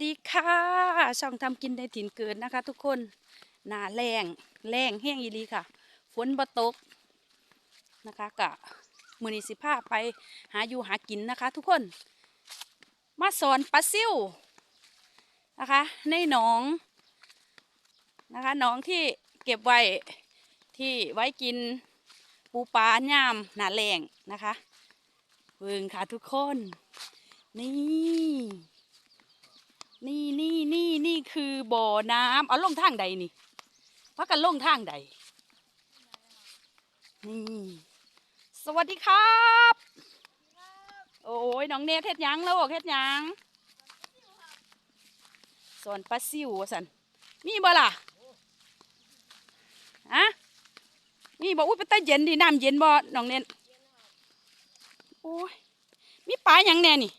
ดีค่ะ ช่องทำกินในถิ่นเกิดนะคะ ทุกคนหนาแรงแรงแห้งอีหลีค่ะ ฝนบ่ตกนะคะกะมือนีสิพาไปหาอยู่หากินนะคะ ทุกคน มาสอนปลาซิวนะคะ ในหนองนะคะหนองที่เก็บไว้ที่ไว้กินปูปลาย่ามหนาแรงนะคะเบิ่งค่ะทุกคน นี่ นี่นี่นี่นี่คือบ่อน้ำเอาลงทางใดนี่พักกันลงทางใดนี่สวัสดีครับ โอ้ยน้องเนทเฮ็ดหยังแล้วเฮ็ดหยังสอนปลาซิวว่าสันมีบ่ล่ะฮะมีบ่อุ้ยไปใต้เย็นดิน้ำเย็นบ่น้องเนทโอ้ยมีปลาหยังแน่นี่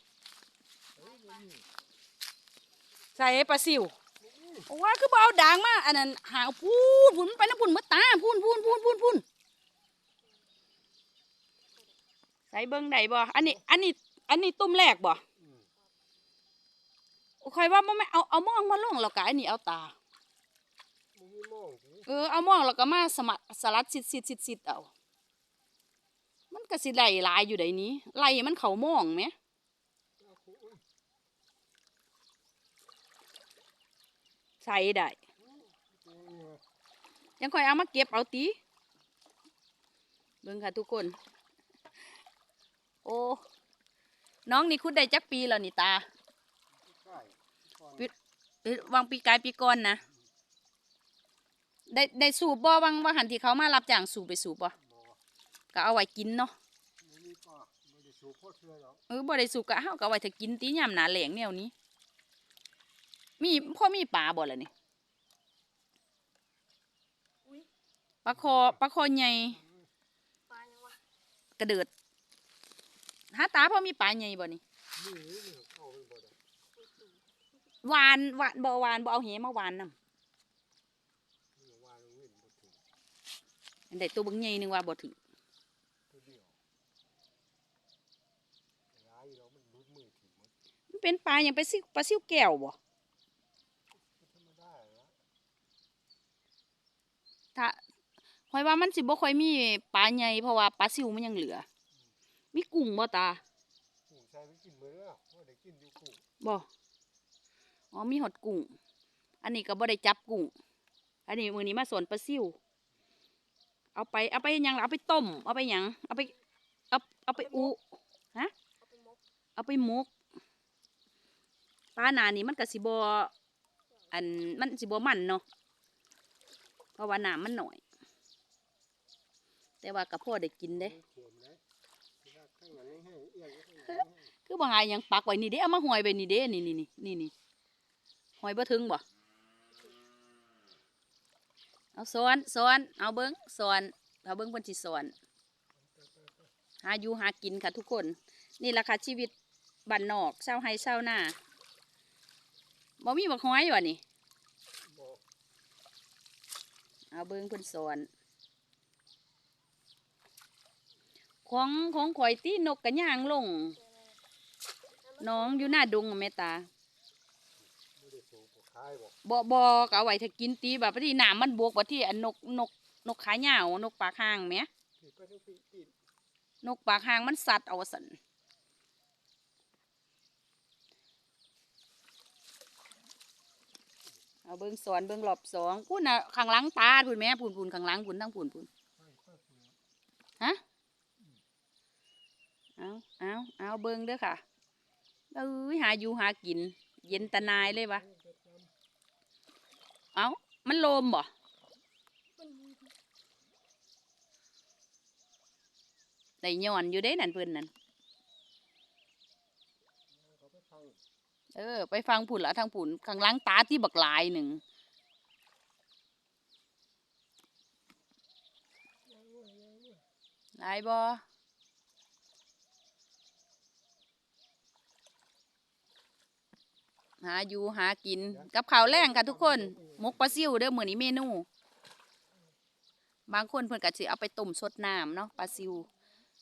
ใส่ปลาซิวโอ้ว่าคือบ่เอาด่างมาอันนั้นหางพูนพูนมันไปน้ำพูนมืดตาพูนพูนพูนพูนพูนใส่เบิ้งได้บ่อันนี้อันนี้อันนี้ตุ้มแรกบ่คอยว่าบ่ไม่เอาเอามองมาลงแล้วก็อันนี้เอาตามึงมีมองสิเออเอามองแล้วก็มาสมัดสลัดสิดสิดสิดสิดเอา มันก็สิไหลหลายอยู่ใดนี้ไหลมันเขามองไหม เอาคุย ใส่ได้เออยังค่อยเอามาเก็บเอาตีเบิ่งค่ะทุกคน โอ้ น้องนี่คุดได้จักปีแล้วนี่ตาใช่ก่อนปิดเอ้ยวางปีกายปีก่อนนะ ได้ได้สูบบ่วางวางหันที่เขามารับจ้างสูบไปสูบบ่บ่ก็เอาไว้กินเนาะมึงมีป่ะไม่ได้สูบพ่อเชื่อหรอกเออบ่ได้สูบก็เฮาก็เอาไว้ถ้ากินตียามหนาแหลงแนวนี้ มีพ่อมีปลาบ่ล่ะนี่ปลาคอปลาคอใหญ่ปลายังวะกระเดิดหาตาพ่อมีปลาใหญ่บ่นี่นี่นี่เอาไปบ่ได้หวานหวานบ่หวานบ่เอาเหมาหวานนำนี่วางเว้นบ่ถึงอันใดตัวเบิ่งใหญ่นึงว่าบ่ถึงตัวเดียวร้ายเรามันรุดมือถิ่มหมดมันเป็นปลาหยังไปซิปลาซิวแก้วบ่ ก็ธรรมดาละ ถ้าหอยว่ามันสิบ่ค่อยมีปลาใหญ่เพราะว่าปลาซิวมันยังเหลือ มีกุ้งบ่ตากุ้งใส่ไปกินมื้อแล้วว่าได้กินอยู่กุ้งบ่อ๋อมีหอดกุ้ง อันนี้ก็บ่ได้จับกุ้ง อันนี้มื้อนี้มาสวนปลาซิว เอาไปเอาไปหยังล่ะเอาไปต้ม เอาไปหยังเอาไปเอาเอาไปอุเอาไปมกเอาไปหมกปลาหนานี่มันก็สิบอันมันสิบมันเนาะเพ ราะว่าน้ำมันหน่อย แต่ว่ากับพ่อได้กินเด้เขียนนะที่ว่าข้างหลังให้เอียงข้างหลังให้คือบ่หายหยังปักไว้นี่เด้เอามาหอยไปนี่เด้นี่นี่นี่นี่นี่หอยบ่ถึงบ่เอาสอนสอนเอาเบิ้งสอนเอาเบิ้งเพิ่นสิสอนหาอยู่หากินค่ะทุกคน นี่แหละค่ะชีวิตบ้านนอกเศร้าไห้เศร้าหน้าบ่มีบักหอยว่ะนี่ บ่ เอาเบิ้งเพิ่นสอน ของของข่อยตีนกกระย่างลง น้องอยู่หน้าดงอะแม่ตาไม่ได้สูบบ่คายบ่ก็เอาไว้ถ้ากินตีแบบที่น้ำมันบวกบ่ที่อันนกนกนกขายาวนกปากหางแหมที่ไปทั้งปีปีนนกปากหางมันสัตว์เอาสัน เอาเบิ้งสอนเบิ้งรอบสองพูนน่ะข้างหลังตาพูนแม่พูนพูนข้างหลังพูนทั้งพูนพูนฮะเอาเอาเอาเบิ้งเด้อค่ะเอ้ยหาอยู่หากิน เย็นตะนายเลยวะเอามันโลมบ่มันมีได้ย้อนอยู่เด้นั่นเพิ่นนั่น เขาไปฟัง เออ ไปฟังผุนละทางผุนข้างหลังตาที่บักหลายหนึ่งลายบ่หาอยู่หากินกับข้าวแรงค่ะทุกคนมกปลาซิวเด้อเหมือนนี้เมนู บางคนเพิ่อนก็สิเอาไปต้มสดน้ำเนาะปลาซิว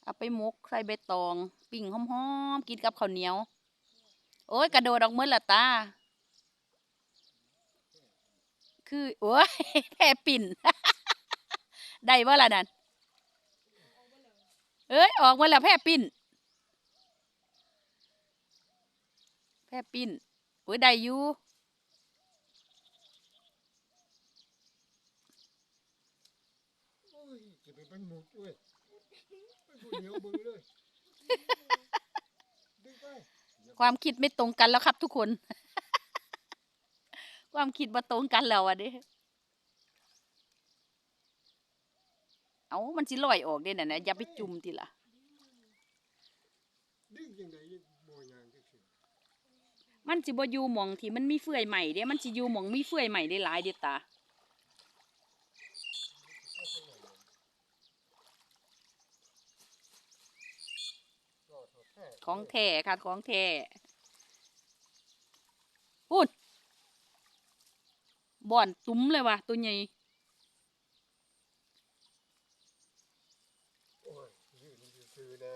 เอาไปมกใส่ใบตอง ปิ้งหอมๆกินกับข้าวเหนียว โอ้ยกระโดดออกมือละตา คือโอ้ยแพรปิ่น ได้บ่ล่ะนั่นเอ้ยออกมาแล้วแพรปิ่นแพรปิ่นโอ้ยได้อยู่โอ้ยจะไปเป็นหมุกด้วยไปผู้เดียวเบึงเลยดึงไป ความคิดไม่ตรงกันแล้วครับทุกคน ความคิดมาตรงกันแล้วอะด้เอามันสิลอยออกเด้น่ะนะอย่าไปจุ่มทีละดึงยังไงบ่ยางจักเสือมันสิบ่อยู่หม่องที่มันมีเฟื่อยใหม่เด้มันสิอยู่หม่องมีเฟื่อยใหม่ได้หลายเด้ตา ก็ถอดแท้ ของแท้ค่ะของแท้พูดบ่อนตุ้มเลยว่ะตัวใหญ่โอ้ยยืนซื่อๆแน่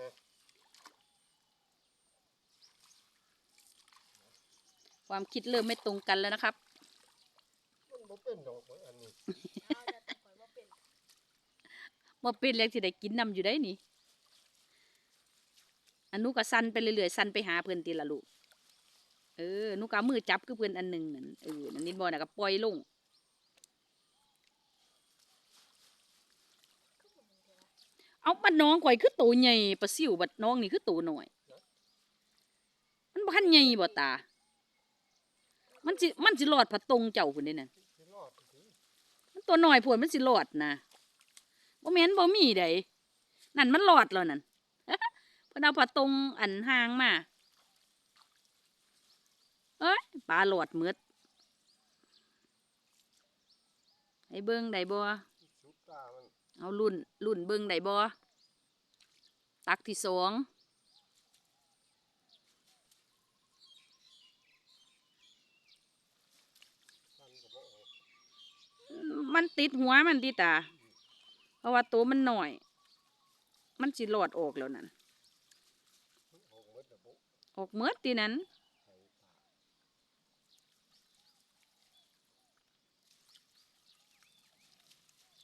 ความคิดเริ่มไม่ตรงกันแล้วนะครับมันบ่เป็นดอกอันนี้เอาแต่ตะข่อยว่าเป็นบ่เป็นแล้วสิได้กินนำอยู่ได้นี่ อันนูก็สั่นไปเรื่อยๆสั่นไปหาเพิ่อนติละลูกเออนูก็เอามือจับคือเพิ่อนอันหนึงนั่นเออนั่นนิดบ่น่ะก็ปล่อยลงเอาบัดน้องข่อยคือโตใหญ่ปลาซิวบัดน้องนี่คือโตน้อย มันบ่ทันใหญ่บ่ตา มันสิมันสิรอดผัดตรงเจ้าพุ่นเด้นั่นมันตัวหน้อยพวนมันสิรอดนะบ่แม่นบ่มีใดนั่นมันรอดแล้วนั่น พิ่นเอาผ้าตรงอันหางมา เอ้ยปลาหลอดมืดให้เบิ่งได้บ่สุกตามันเอารุ่นรุ่นเบิ่งไดบ่ตักที่สองมันติดหัวมันติตา เพราะว่าตัวมันหน้อย มันสิรอดออกแล้วนั่นออกหมดแล้วบ่ ออกเมืดตีนั้น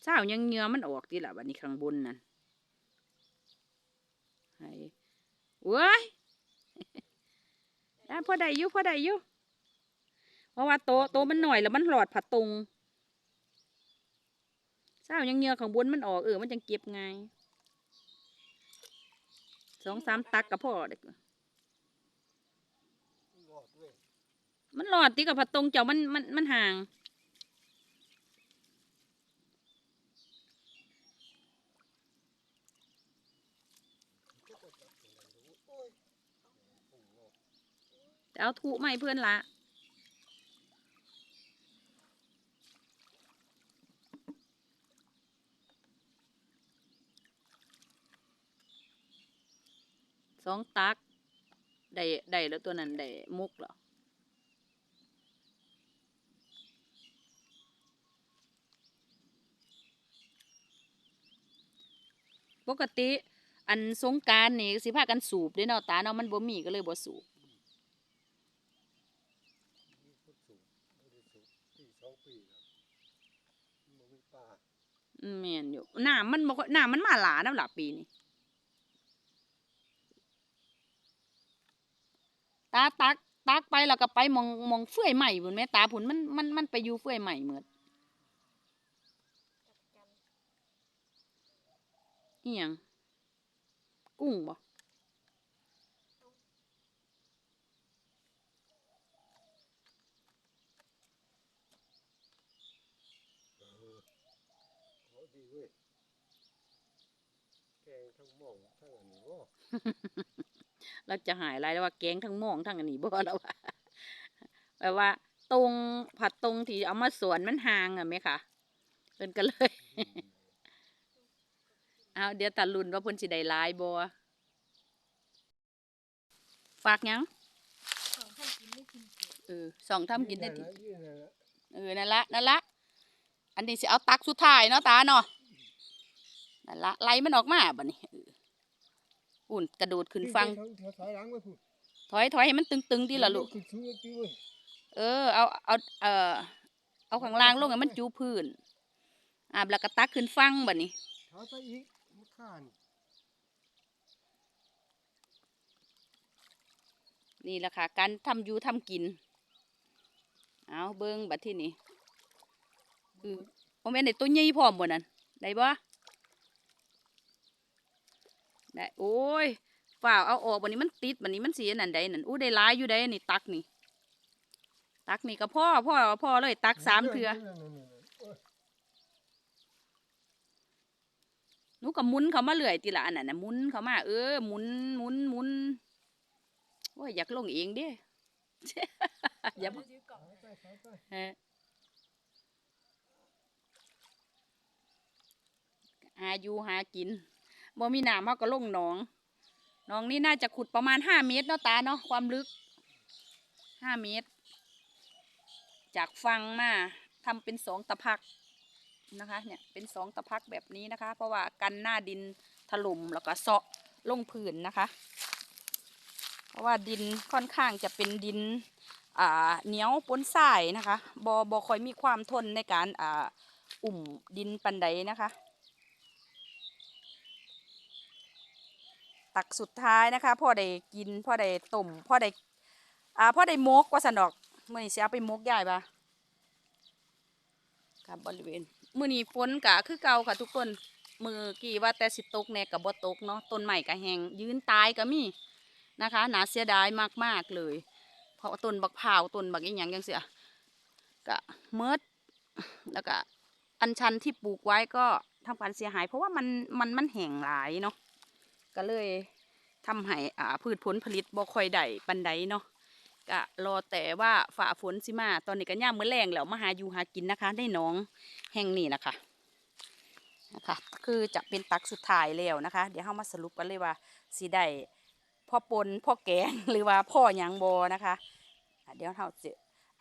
เช้ายังเหงือมันออกตีละบัดนี้ข้างบนนั่นให้เว้ยได้พอได้อยู่พอได้อยู่เพราะว่าโตโตมันหน่อยแล้วมันหลอดผัดตรงเช้ายังเหงือข้างบนมันออกเออมันจังเก็บไงสองสามตักกับพ่อเด็ก มันหลอดตีกับผัดตรงเจ้ามันมันมันห่างเอาะแต่เอาถูไม่เพื่อนละสองตัก ได้ได้แล้วตัวนั้นได้มุกเหรอปกติ อันสงกรารนี่สิพากันสูบเด้เนาะตาเนาะมันบ่มีก็เลยบ่สูบมีคนสูงบ่ได้สูงปีสองปีแล้วมันบ่มีปลาอืมแม่นอยู่น้ำมันบ่ค่อยน้ำมันมาหลาน้ำหลาปีนี้ ตาตักตักไปแล้วก็ไปมองมองเฟื่อยใหม่พุ่นแม่ตาพุ่นมันมันมันไปอยู่เฟื่อยใหม่หมดจัดกันอีหยังกุ้งบ่เอดีเว้ยแกงทั้งหม่องทั้งอันนี้บ่ เราจะหายอะไรแล้วว่าแกงทั้งหมองทั้งอันนี้บ่แล้วว่าแปลว่า ตรงผัดตรงที่เอามาสวนมันห่างอะไหมคะเพิ่นก็เลยเอาเดี๋ยวตาลุนว่าเพิ่นสิได้หลายบ่ฝากหยังของท่านกินไม่กินเกลือเออสองทำกินได้ทียืนนั่นละเออนั่นละนั่นละอันนี้สิเอาตักสุดท้ายเนาะตาเนาะนั่นละไล่มันออกมาบัดนี้เอออุ่นกระโดดขึ้นฟังยืนไปทางถอยหลังไว้พูดถอยถอยให้มันตึงๆดีละลูกขึ้นสูงอีกทีเว้ยเออ เอาเอาเออเอาข้างล่างลงให้มันจูพื้นอ่าแล้วก็ตักขึ้นฟังบัดนี้ถอยไปอีกมันข้านนี่แหละค่ะการทำอยูทำกิน เอาเบิ้งบัดที่นี่คือโมเมนต์ในตัวใหญ่พร้อมบ่นั่นได้บ่ ได้โอ้ยฝ่าวเอาออกบัดนี้มันติดบัดนี้มันเสียนั่นใดนั่นอู้ได้หลายอยู่ได้นี่ตักนี่ ตักนี่ก็พ่อพ่อพ่อเลยตักสามเถื่อนั่นๆๆๆโอ้ยหนูก็หมุนเขามาเรื่อยทีละอันน่ะนะหมุนเขามาเออหมุนหมุนหมุนโอ้ยอยากลงเองเด้อย่าบเดี๋ยวซื้อกล่องถอยไปถอยไปเออหาอยู่หากิน บ่มีน้ำเขาก็ลงหนองหนองนี่น่าจะขุดประมาณห้าเมตรเนาะตาเนาะความลึกห้าเมตร จากฟังมาทำเป็นสองตะพักนะคะเนี่ยเป็นสองตะพักแบบนี้นะคะ เพราะว่ากันหน้าดินถล่มแล้วก็เซาะลงพื้นนะคะ เพราะว่าดินค่อนข้างจะเป็นดินอ่าเหนียวปนทรายนะคะบอบอค่อยมีความทนในการอ่าอุ่มดินปันใดนะคะ ตักสุดท้ายนะคะพ่อได้กินพ่อได้ต้มพ่อได้อ่าพ่อได้มกว่าสนดอกมื่อนี้เสิเอาไปมกใหญ่ปะครับบริเวณมื่อนี้ฝนกะคือเก่าค่ะทุกคนมือกี่ว่าแต่สิตกแน่กับบ่ตกเนาะต้นใหม่กะแหงยืนตายก็มีนะคะหนาเสียดายมากๆเลย เพราะว่าต้นบักพร้าวต้นบักอีหยังยังเสียก็เมิดแล้วก็อัญชันที่ปลูกไว้ก็ทำการเสียหาย เพราะว่ามันมันมันแห้งหลายเนาะ ก็เลยทำให้อ่าพืชผลผลิตบ่ค่อยได้ปันใดเนาะก็รอแต่ว่าฝ่าฝนสิมา ตอนนี้ก็ย่ามมื้อแรงแล้วมาหาอยู่หากินนะคะ ได้หน้องแห่งนี้นะคะนะคะคือจะเป็นตักสุดท้ายแล้วนะคะ เดี๋ยวเรามาสรุปกันเลยว่าสิได้พ่อปนพ่อแกงหรือว่าพ่อยังบอนะคะเดี๋ยวเราจะ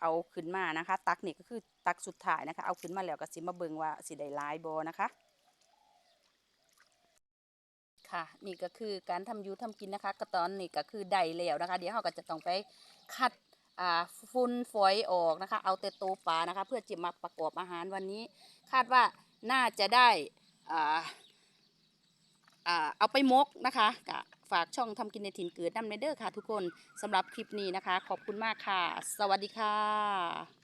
เอาขึ้นมานะคะ ตักนี่ก็คือตักสุดท้ายนะคะ เอาขึ้นมาแล้วก็สิมาเบิงว่าสิได้ลายบอนะคะ ค่ะ นี่ก็คือการทำอยูทำกินนะคะก็ตอนนี้ก็คือได้แล้วนะคะ เดี๋ยวเราก็จะต้องไปคัดฟุ้นฝอยออกนะคะ เอาแต่โตวปลานะคะ เพื่อจะมาประกอบอาหารวันนี้ คาดว่าน่าจะได้เอาไปมกนะคะกะฝากช่องทำกินในถิ่นเกิดน้ำในเด้อค่ะทุกคนสำหรับคลิปนี้นะคะ ขอบคุณมากค่ะ สวัสดีค่ะ